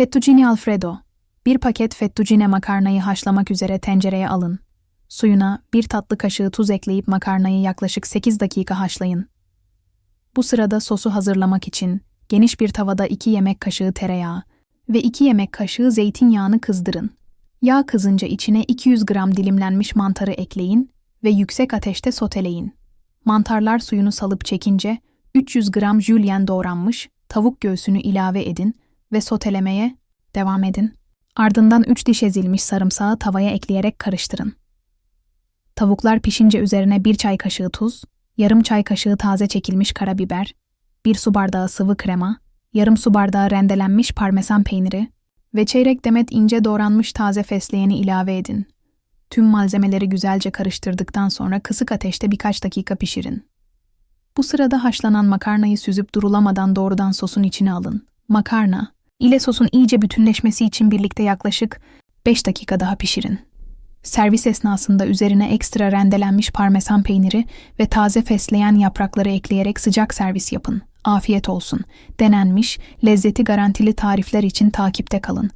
Fettuccine Alfredo. Bir paket fettuccine makarnayı haşlamak üzere tencereye alın. Suyuna bir tatlı kaşığı tuz ekleyip makarnayı yaklaşık 8 dakika haşlayın. Bu sırada sosu hazırlamak için geniş bir tavada 2 yemek kaşığı tereyağı ve 2 yemek kaşığı zeytinyağını kızdırın. Yağ kızınca içine 200 gram dilimlenmiş mantarı ekleyin ve yüksek ateşte soteleyin. Mantarlar suyunu salıp çekince 300 gram jülyen doğranmış tavuk göğsünü ilave edin ve sotelemeye devam edin. Ardından 3 diş ezilmiş sarımsağı tavaya ekleyerek karıştırın. Tavuklar pişince üzerine 1 çay kaşığı tuz, yarım çay kaşığı taze çekilmiş karabiber, 1 su bardağı sıvı krema, yarım su bardağı rendelenmiş parmesan peyniri ve çeyrek demet ince doğranmış taze fesleğeni ilave edin. Tüm malzemeleri güzelce karıştırdıktan sonra kısık ateşte birkaç dakika pişirin. Bu sırada haşlanan makarnayı süzüp durulamadan doğrudan sosun içine alın. Makarna ile sosun iyice bütünleşmesi için birlikte yaklaşık 5 dakika daha pişirin. Servis esnasında üzerine ekstra rendelenmiş parmesan peyniri ve taze fesleğen yaprakları ekleyerek sıcak servis yapın. Afiyet olsun. Denenmiş, lezzeti garantili tarifler için takipte kalın.